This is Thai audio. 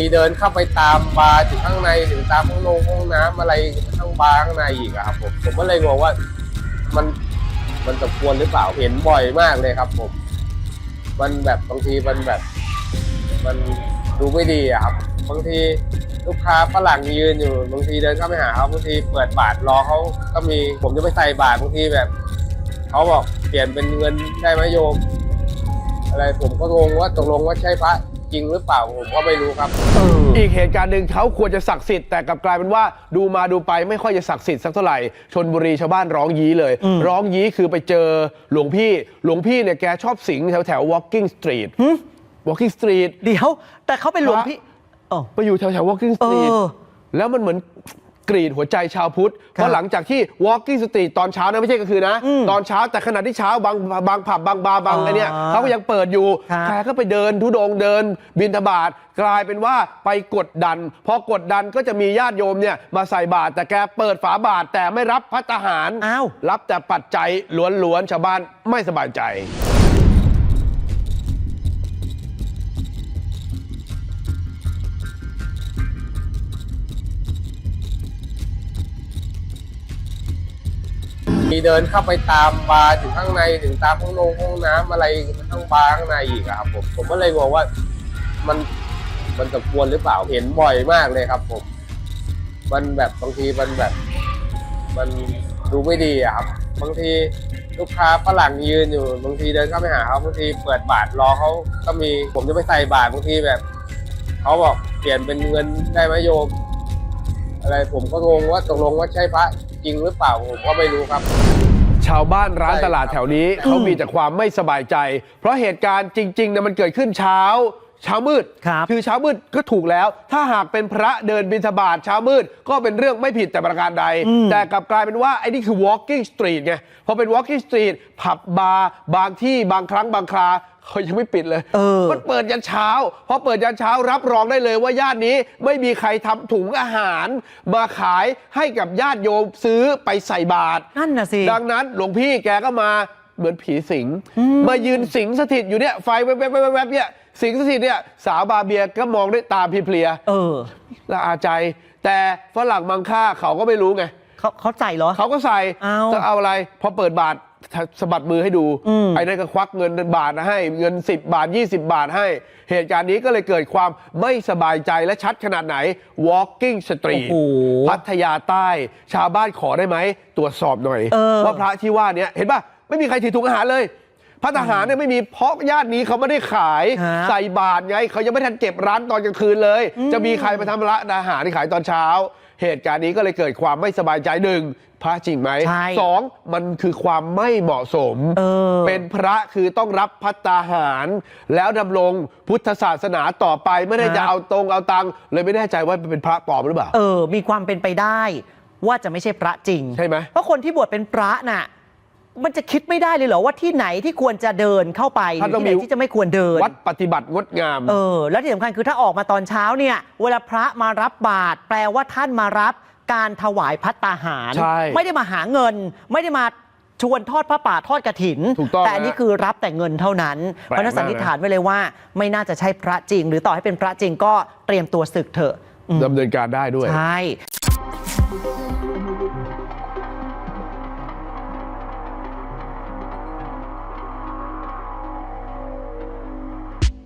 มีเดินเข้าไปตามบาร์ถึงข้างในถึงตามห้องนงห้องน้ำอะไรข้างบาร์ข้างในอีกครับผมผมก็เลยงงว่ามันมันสมควรหรือเปล่าเห็นบ่อยมากเลยครับ ผม มันแบบบางทีมันแบบ มันดูไม่ดีอะครับ บางทีลูกค้าฝรั่งยืนอยู่บางทีเดินเข้าไปหาเขาบางทีเปิดบาทรอเขาก็มีผมจะไปใส่บาทบางทีแบบเขาบอกเปลี่ยนเป็นเงินได้ไหมโยม อะไรผมก็งงว่าตกลงว่าใช่พระ จริงหรือเปล่าผมก็ไม่รู้ครับ อีกเหตุการณ์หนึ่งเขาควรจะศักดิ์สิทธิ์แต่กลับกลายเป็นว่าดูมาดูไปไม่ค่อยจะศักดิ์สิทธิ์สักเท่าไหร่ชนบุรีชาวบ้านร้องยี้เลย ร้องยี้คือไปเจอหลวงพี่หลวงพี่เนี่ยแกชอบสิงแถวแถว walking street walking street เดี๋ยว แต่เขาเป็นหลวงพี่เออไปอยู่แถวแถว walking street เออ แล้วมันเหมือน กรีดหัวใจชาวพุทธเพราะหลังจากที่ walking street ตอนเช้านะไม่ใช่กลางคืนนะ ตอนเช้าแต่ขณะที่เช้าบางบางผับบางบาร์บางอ๋ออะไรเนี่ยเขาก็ยังเปิดอยู่ครับแกก็ไปเดินทุดงค์เดิน บินทบาทกลายเป็นว่าไปกดดัน พอกดดันก็จะมีญาติโยมเนี่ยมาใส่บาตรแต่แกเปิดฝาบาตรแต่ไม่รับพัตหารอ้าวรับแต่ปัจจัยล้วนๆชาวบ้านไม่สบายใจ มีเดินเข้าไปตามบาร์ถึงข้างในถึงตามห้องนงห้องน้ำอะไรข้างบาร์ข้างในอีกอะครับผมผมก็เลยงงว่ามันมันสมควรหรือเปล่าเห็นบ่อยมากเลยครับ ผม มันแบบบางทีมันแบบ มันดูไม่ดีอะครับ บางทีลูกค้าฝรั่งยืนอยู่บางทีเดินเข้าไปหาเขาบางทีเปิดบาทรอเขาก็มีผมจะไปใส่บาทบางทีแบบเขาบอกเปลี่ยนเป็นเงินได้ไหมโยม อะไรผมก็งงว่าตกลงว่าใช่พระ จริงหรือเปล่าผมก็ไม่รู้ครับ ชาวบ้านร้านใช่ตลาดแถวนี้เขามีแต่ความไม่สบายใจ เพราะเหตุการณ์จริงๆเนี่ยมันเกิดขึ้นเช้า เช้ามืดครับอเช้ามืดก็ถูกแล้ว ถ้าหากเป็นพระเดินบิณฑบาตเช้ามืด ก็เป็นเรื่องไม่ผิดแต่ประการใด แต่กลับกลายเป็นว่าไอ้นี่คือ walking street ไงพอเป็น walking street ผับบาร์บางที่บางครั้งบางครา เขายังไม่ปิดเลยเออ มันเปิดยันเช้าพอเปิดยันเช้ารับรองได้เลยว่าย่านนี้ไม่มีใครทำถุงอาหาร มาขายให้กับญาติโยมซื้อไปใส่บาตร นั่นน่ะสิ ดังนั้นหลวงพี่แกก็มาเหมือนผีสิง มายืนสิงสถิตอยู่เนี่ยไฟแวบๆๆๆเนี่ยสิงสถิตเนี่ยสาวบาเบียก็มองด้วยตาเพลียเออ ๆละอาใจ แต่ฝรั่งมังค่าเขาก็ไม่รู้ไง เขาเขาใจเหรอ เขาก็ใส่เอาจะเอาอะไร พอเปิดบาท สะบัดมือให้ดูอืมไอ้นั่นก็ควักเงินบาทให้ เงิน 10 บาท 20 บาทให้ เหตุการณ์นี้ก็เลยเกิดความไม่สบายใจและชัดขนาดไหน walking street โอ้โหพัทยาใต้ ชาวบ้านขอได้ไหม ตรวจสอบหน่อยเออว่าพระที่ว่าเนี้ยเห็นป่ะ ไม่มีใครถือถุงอาหารเลยพระทหารเนี่ยไม่มีเพราะญาตินี้เขาไม่ได้ขายครับใส่บาทไงเขายังไม่ทันเก็บร้านตอนกลางคืนเลย จะมีใครมาทำร้านอาหารที่ขายตอนเช้า เหตุการณ์นี้ก็เลยเกิดความไม่สบายใจหนึ่งพระจริงไหมใช่สองมันคือความไม่เหมาะสมเออเป็นพระคือต้องรับพัตตาหาร แล้วดำรงพุทธศาสนาต่อไปไม่ได้ครับจะเอาตรงเอาตังค์เลยไม่แน่ใจว่าเป็นพระปลอมหรือเปล่า เออ มีความเป็นไปได้ ว่าจะไม่ใช่พระจริงใช่ไหมเพราะคนที่บวชเป็นพระน่ะ มันจะคิดไม่ได้เลยเหรอว่าที่ไหนที่ควรจะเดินเข้าไปหท่านรือต้องที่ไหนมีที่จะไม่ควรเดิน วัดปฏิบัติงดงาม เออ แล้วที่สำคัญคือถ้าออกมาตอนเช้าเนี่ย เวลาพระมารับบาตรแปลว่าท่านมารับการถวายพัตตาหาร ใช่ไม่ได้มาหาเงิน ไม่ได้มาชวนทอดพระป่าทอดกระถิน ถูกต้องแต่อันนี้ฮะคือรับแต่เงินเท่านั้นแปลกเพราะฉะนั้นสันนิษมากนะฐานไว้เลยว่า ไม่น่าจะใช่พระจริง หรือต่อให้เป็นพระจริงก็เตรียมตัวศึกเถอะอืมดำเนินการได้ด้วย ใช่ Thank